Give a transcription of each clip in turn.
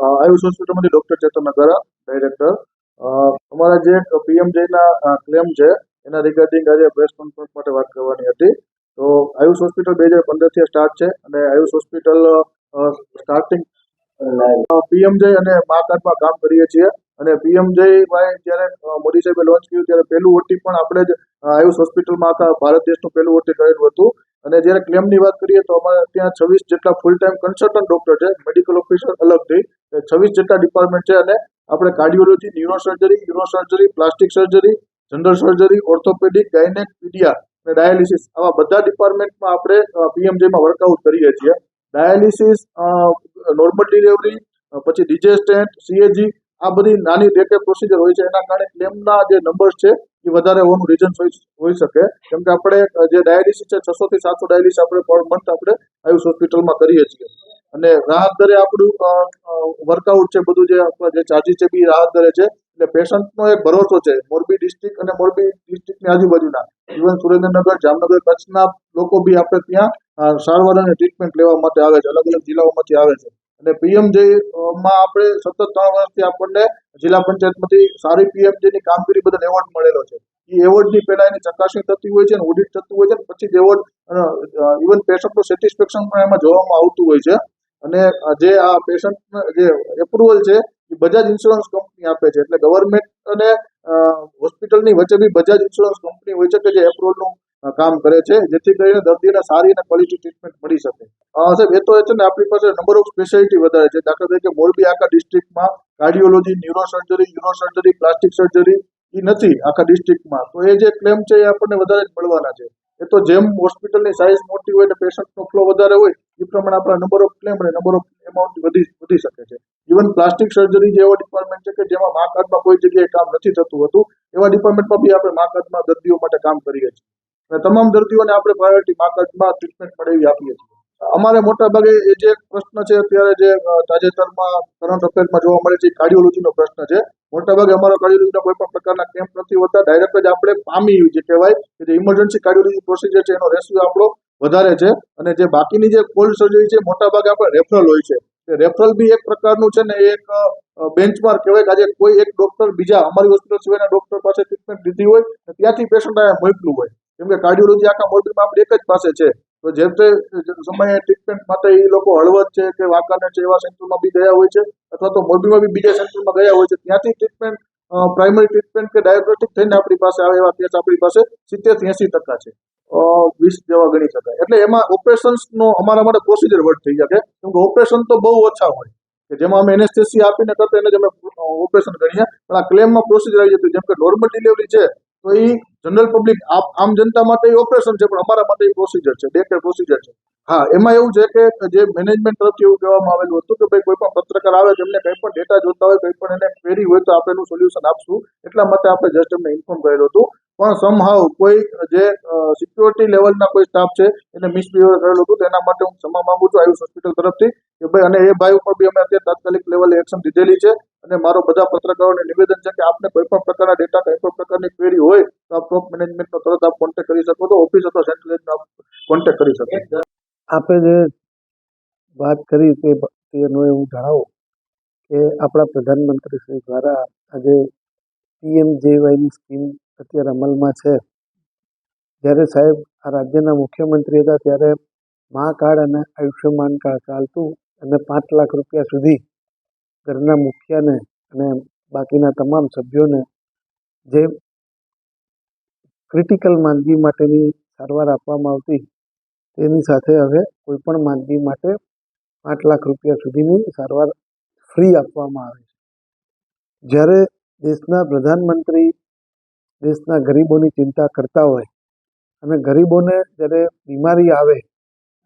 આયુષ હોસ્પિટલમાંથી ડોક્ટર ચેતન નગરા, ડાયરેક્ટર. અમારા જે પીએમજેના ક્લેમ છે, એના રિગાર્ડિંગ આજે પ્રેસ કોન્ફરન્સ માટે વાત કરવાની હતી. તો આયુષ હોસ્પિટલ બે હજાર પંદરથી સ્ટાર્ટ છે અને આયુષ હોસ્પિટલ સ્ટાર્ટિંગ પીએમજે અને મા કાર્ડમાં કામ કરીએ છીએ. અને પીએમજે વાય જ્યારે મોદી સાહેબે લોન્ચ કર્યું, ત્યારે પહેલું ઓટી પણ આપણે જ આયુષ હોસ્પિટલમાં આખા ભારત દેશનું પહેલું ઓટી કરેલું હતું. અને જ્યારે ક્લેમની વાત કરીએ તો અમારે ત્યાં છવ્વીસ જેટલા ફૂલ ટાઈમ કન્સલ્ટન્ટ ડોક્ટર છે મેડિકલ ઓફિસર અલગથી. છવ્વીસ જેટલા ડિપાર્ટમેન્ટ છે અને આપણે cardiology neuro surgery uro surgery plastic surgery general surgery orthopaedic gynaec paedia અને ડાયાલિસિસ આવા બધા ડિપાર્ટમેન્ટમાં આપણે પીએમજેમાં વર્કઆઉટ કરીએ છીએ. ડાયાલિસિસ નોર્મલ ડિલિવરી પછી ડિજેસ્ટેન્ટ સીએજી આ બધી નાની ડેટે પ્રોસિજર હોય છે. એના કારણે ક્લેમના જે નંબર્સ છે એ વધારે હોવાનું રીઝન હોઈ શકે. કેમ કે આપણે જે ડાયાલિસિસ છે, છસો થી સાતસો ડાયાલિસિસ આપણે પર મંથ આપણે આયુષ હોસ્પિટલમાં કરીએ છીએ. અને રાહત દરે આપણું વર્કઆઉટ છે, બધું જે આપણા જે ચાર્જીસ છે, બી રાહત દરે છે. એટલે પેશન્ટનો એક ભરોસો છે. મોરબી ડિસ્ટ્રિક્ટ અને મોરબી ડિસ્ટ્રિક્ટની આજુબાજુના. ઇવન સુરેન્દ્રનગર, જામનગર, કચ્છના લોકો બી આપણે ત્યાં સારવાર અને ટ્રીટમેન્ટ લેવા માટે આવે છે. અલગ અલગ જિલ્લાઓમાંથી આવે છે. અને પીએમજે માં આપણે સતત ત્રણ વર્ષથી આપણને જિલ્લા પંચાયતમાંથી સારી પીએમજેની કામગીરી બદલ એવોર્ડ મળેલો છે. એ એવોર્ડની પહેલા એની ચકાસણી થતી હોય છે અને ઓડિટ થતું હોય છે અને પછી જ એવોર્ડ ઇવન પેશન્ટનું સેટિસ્ફેક્શન પણ એમાં જોવામાં આવતું હોય છે. અને જે આ પેશન્ટ જે એપ્રુવલ છે, એ બજાજ ઇન્સ્યોરન્સ કંપની આપે છે. એટલે ગવર્મેન્ટ અને હોસ્પિટલની વચ્ચે બી બજાજ ઇન્સ્યોરન્સ કંપની હોય છે કે જે એપ્રુવલનું કામ કરે છે, જેથી કરીને દર્દીને સારી અને ક્વોલિટી ટ્રીટમેન્ટ મળી શકે. સાહેબ એ તો છે ને, આપણી પાસે નંબર ઓફ સ્પેશિયાલિટી વધારે છે. દાખલા તરીકે મોરબી આખા ડિસ્ટ્રિક્ટમાં cardiology neuro surgery uro surgery plastic surgery એ નથી આખા ડિસ્ટ્રિક્ટમાં તો એ જે ક્લેમ છે એ આપણને વધારે જ મળવાના છે. એ તો જેમ હોસ્પિટલની સાઇઝ મોટી હોય અને પેશન્ટનો ફ્લો વધારે હોય એ પ્રમાણે આપણા નંબર ઓફ ક્લેમ અને નંબર ઓફ એમાઉન્ટ વધી વધી શકે છે. ઇવન પ્લાસ્ટિક સર્જરી જેવો ડિપાર્ટમેન્ટ છે કે, જેમાં મા કાર્ડમાં કોઈ જગ્યાએ કામ નથી થતું હતું, એવા ડિપાર્ટમેન્ટમાં બી આપણે મા કાર્ડમાં દર્દીઓ માટે કામ કરીએ છીએ. તમામ દર્દીઓને આપણે પ્રાયોરિટી માર્કેટમાં ટ્રીટમેન્ટ મળી આપીએ છીએ. અમારે મોટા ભાગે એ જે પ્રશ્ન છે, અત્યારે જે તાજેતરમાં કરંટ અફેરમાં જોવા મળે છે કાર્ડિયોલોજીનો પ્રશ્ન છે. મોટા ભાગે અમારો કાર્ડિયોલોજીના કોઈ પણ પ્રકારના કેમ્પ નથી હોતા ડાયરેક્ટ જ આપણે પામી જે કહેવાય કે જે ઇમરજન્સી કાર્ડિયોલોજી પ્રોસિજર છે, એનો રેશિયો આપણો વધારે છે. અને જે બાકીની જે કોલ્ડ સર્જરી છે મોટા ભાગે આપણે રેફરલ હોય છે. રેફરલ બી એક પ્રકારનું છે ને એક બેન્ચમાર્ક કહેવાય કે આજે કોઈ એક ડોક્ટર બીજા અમારી હોસ્પિટલ સિવાયના ડોક્ટર પાસે ટ્રીટમેન્ટ લીધી હોય ત્યાંથી પેશન્ટ અહીંયા મોકલું હોય. કેમ કે કાર્ડિયોલોજી આખા મોરબીમાં આપણે એક જ પાસે છે. તો જે તે સમયે ટ્રીટમેન્ટ માટે એ લોકો હળવદ છે કે વાંકાનેર છે એવા સેન્ટરમાં બી ગયા હોય છે, અથવા તો મોરબીમાં બી બીજા સેન્ટરમાં ગયા હોય છે. ત્યાંથી ટ્રીટમેન્ટ પ્રાઇમરી ટ્રીટમેન્ટ કે ડાયાગ્નોસ્ટિક થઈને આપણી પાસે આવે એવા કેસ આપણી પાસે સિત્તેરથી એસી ટકા છે. વીસ જેવા ગણી શકાય. એટલે એમાં ઓપરેશન્સનો અમારા માટે પ્રોસિજર વર્ડ થઈ શકે. કેમ કે ઓપરેશન તો બહુ ઓછા હોય. કે જેમાં અમે એનેસ્થેસી આપીને કરતા એને જ અમે ઓપરેશન ગણીએ. પણ આ ક્લેમમાં પ્રોસિજર આવી જતી. જેમ કે નોર્મલ ડિલિવરી છે તો એ જનરલ પબ્લિક આમ જનતા માટે એ ઓપરેશન છે, પણ અમારા માટે એ પ્રોસિજર છે ડે કેર પ્રોસિજર છે. હા, એમાં એવું છે કે જે મેનેજમેન્ટ તરફથી એવું કહેવામાં આવેલું હતું કે ભાઈ કોઈ પણ પત્રકાર આવે તેમને કંઈ પણ ડેટા જોતા હોય, કંઈ પણ એને ક્વેરી હોય તો આપણે એનું સોલ્યુશન આપશું. એટલા માટે આપણે જસ્ટ એમને ઇન્ફોર્મ કરેલું હતું. પણ સમહાવ કોઈ જે સિક્યોરિટી લેવલના કોઈ સ્ટાફ છે, એને મિસબિહેવ કરેલું હતું તેના માટે હું ક્ષમા માંગુ છું આયુષ હોસ્પિટલ તરફથી કે ભાઈ અને એ ભાઈ ઉપર બી અમે અત્યારે તાત્કાલિક લેવલે એક્શન લીધેલી છે અને મારો બધા પત્રકારોને નિવેદન છે કે આપને કોઈ પણ પ્રકારના ડેટા કોઈ પણ પ્રકારની ક્વેરી હોય, તો આપ ટોપ મેનેજમેન્ટનો તરત આપ કોન્ટેક્ટ કરી શકો છો ઓફિસ અથવા સેન્ટ્રલ આપ કોન્ટેક્ટ કરી શકો આપે જે વાત કરી તે તેનો એવું જણાવો કે આપણા પ્રધાનમંત્રી શ્રી દ્વારા આજે પીએમ જેવાયની સ્કીમ અત્યારે અમલમાં છે. જ્યારે સાહેબ આ રાજ્યના મુખ્યમંત્રી હતા, ત્યારે મા કાર્ડ અને આયુષ્યમાન કાર્ડ ચાલતું અને પાંચ લાખ રૂપિયા સુધી ઘરના મુખિયાને અને બાકીના તમામ સભ્યોને જે ક્રિટિકલ માંદગી માટેની સારવાર આપવામાં આવતી, તેની સાથે હવે કોઈપણ માંદગી માટે પાંચ લાખ રૂપિયા સુધીની સારવાર ફ્રી આપવામાં આવે છે. જ્યારે દેશના પ્રધાનમંત્રી દેશના ગરીબોની ચિંતા કરતા હોય અને ગરીબોને જ્યારે બીમારી આવે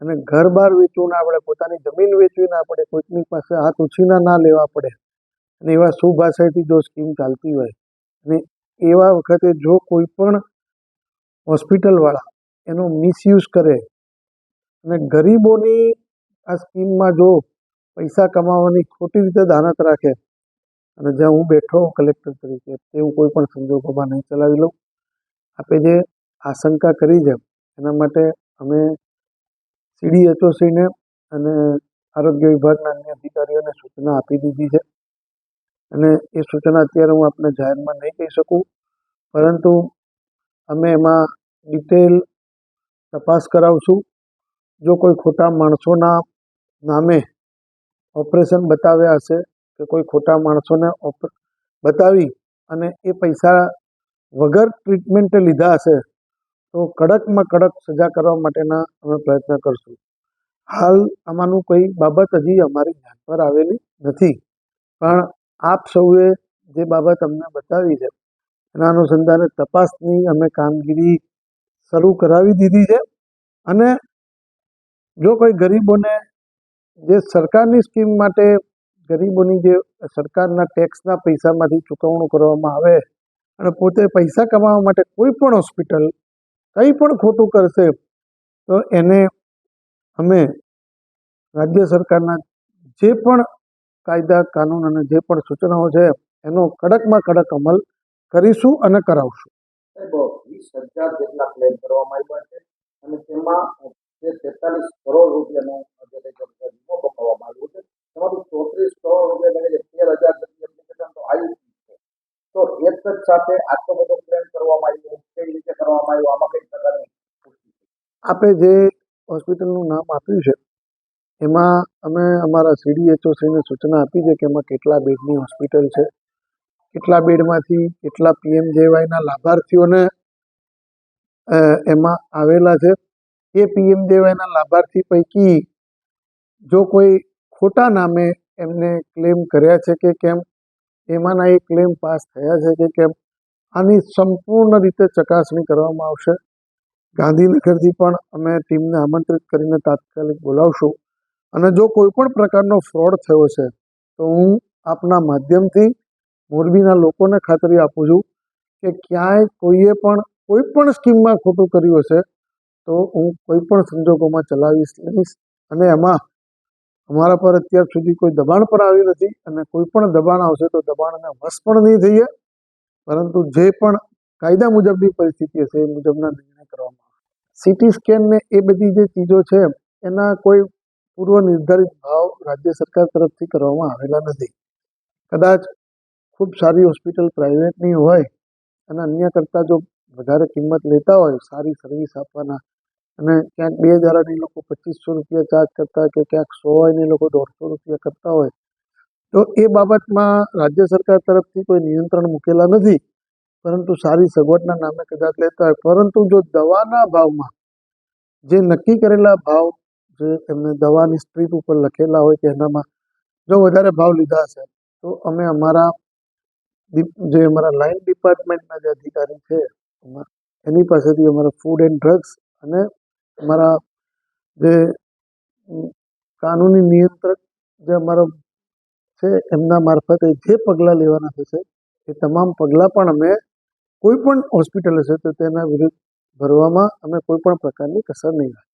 અને ઘર બહાર વેચવું ના પડે, પોતાની જમીન વેચવી ના પડે, કોઈકની પાસે હાથ ઉછીના ના લેવા પડે અને એવા સુભાષાથી જો સ્કીમ ચાલતી હોય અને એવા વખતે જો કોઈ પણ હોસ્પિટલવાળા એનો મિસયુઝ કરે અને ગરીબોની આ સ્કીમમાં જો પૈસા કમાવાની ખોટી રીતે દાનત રાખે અને જ્યાં હું બેઠો કલેક્ટર તરીકે, તે હું કોઈ પણ સંજોગોમાં નહીં ચલાવી લઉં. આપે જે આશંકા કરી છે, એના માટે અમે સીડીએચઓસીને અને આરોગ્ય વિભાગના અન્ય અધિકારીઓને સૂચના આપી દીધી છે. અને એ સૂચના અત્યારે હું આપને જાહેરમાં નહીં કહી શકું, પરંતુ અમે એમાં ડિટેલ તપાસ કરાવશું. જો કોઈ ખોટા માણસોના નામે ઓપરેશન બતાવ્યા હશે કે કોઈ ખોટા માણસોને બતાવી અને એ પૈસા વગર ટ્રીટમેન્ટે લીધા હશે, તો કડકમાં કડક સજા કરવા માટેના અમે પ્રયત્ન કરશું. હાલ આમાંનું કોઈ બાબત હજી અમારી ધ્યાન પર આવેલી નથી. પણ આપ સૌએ જે બાબત અમને બતાવી છે, એના અનુસંધાને તપાસની અમે કામગીરી શરૂ કરાવી દીધી છે. અને જો કોઈ ગરીબોને જે સરકારની સ્કીમ માટે ગરીબોની જે સરકારના ટેક્સના પૈસામાંથી ચૂકવણું કરવામાં આવે અને પોતે પૈસા કમાવા માટે કોઈ પણ હોસ્પિટલ કંઈ પણ ખોટું કરશે, તો એને અમે રાજ્ય સરકારના જે પણ કાયદા, કાનૂન અને જે પણ સૂચનાઓ છે, એનો કડકમાં કડક અમલ કરીશું અને કરાવશું. વીસ અને તેમાં તેતાલીસ કરોડ રૂપિયાનો વીમો બતાવવામાં આવ્યો છે. તેમાંથી ચોત્રીસ કરોડ રૂપિયા હજાર આવી છે તો એક જ સાથે આટલો બધો ક્લેમ કરવામાં આવ્યો કરવામાં આવ્યો, આમાં કઈ પ્રકારની પુષ્ટિ આપે જે હોસ્પિટલનું નામ આપ્યું છે, એમાં અમે અમારા સીડીએચઓસીને સૂચના આપી છે કે એમાં કેટલા બેડની હોસ્પિટલ છે, કેટલા બેડમાંથી કેટલા પીએમજેવાયના લાભાર્થીઓને એમાં આવેલા છે. એ પીએમજેવાયના લાભાર્થી પૈકી જો કોઈ ખોટા નામે એમને ક્લેમ કર્યા છે કે કેમ? એમાંના એ ક્લેમ પાસ થયા છે કે કેમ? આની સંપૂર્ણ રીતે ચકાસણી કરવામાં આવશે. ગાંધીનગરથી પણ અમે ટીમને આમંત્રિત કરીને તાત્કાલિક બોલાવશું. અને જો કોઈ પણ પ્રકારનો ફ્રોડ થયો છે, તો હું આપના માધ્યમથી મોરબીના લોકોને ખાતરી આપું છું કે ક્યાંય કોઈએ પણ કોઈ પણ સ્કીમમાં ખોટું કર્યું હશે, તો હું કોઈ પણ સંજોગોમાં ચલાવીશ નહીં. અને એમાં અમારા પર અત્યાર સુધી કોઈ દબાણ પણ આવ્યું નથી અને કોઈ પણ દબાણ આવશે તો દબાણને વશ પણ નહીં થઈએ. પરંતુ જે પણ કાયદા મુજબની પરિસ્થિતિ હશે એ મુજબના નિર્ણય કરવામાં આવશે. સીટી સ્કેન ને એ બધી જે ચીજો છે એના કોઈ પૂર્વ નિર્ધારિત ભાવ રાજ્ય સરકાર તરફથી કરવામાં આવેલા નથી. કદાચ ખૂબ સારી હોસ્પિટલ પ્રાઇવેટની હોય અને અન્ય કરતાં જો વધારે કિંમત લેતા હોય, સારી સર્વિસ આપવાના અને ક્યાંક બે હજારની લોકો પચીસો રૂપિયા ચાર્જ કરતા કે ક્યાંક સો હોય ને એ લોકો દોઢસો રૂપિયા કરતા હોય. તો એ બાબતમાં રાજ્ય સરકાર તરફથી કોઈ નિયંત્રણ મૂકેલા નથી. પરંતુ સારી સગવડના નામે કદાચ લેતા હોય. પરંતુ જો દવાના ભાવમાં જે નક્કી કરેલા ભાવ જે એમને દવાની સ્ટ્રીપ ઉપર લખેલા હોય કે એનામાં જો વધારે ભાવ લીધા હશે, તો અમે અમારા જે અમારા લાઇન ડિપાર્ટમેન્ટના જે અધિકારી છે એની પાસેથી અમારા ફૂડ એન્ડ ડ્રગ્સ અને અમારા જે કાનૂની નિયંત્રક જે અમારો છે, એમના મારફતે જે પગલાં લેવાના થશે, એ તમામ પગલાં પણ અમે કોઈ પણ હોસ્પિટલ હશે તો તેના વિરુદ્ધ ભરવામાં અમે કોઈ પણ પ્રકારની કસર નહીં રાખીએ.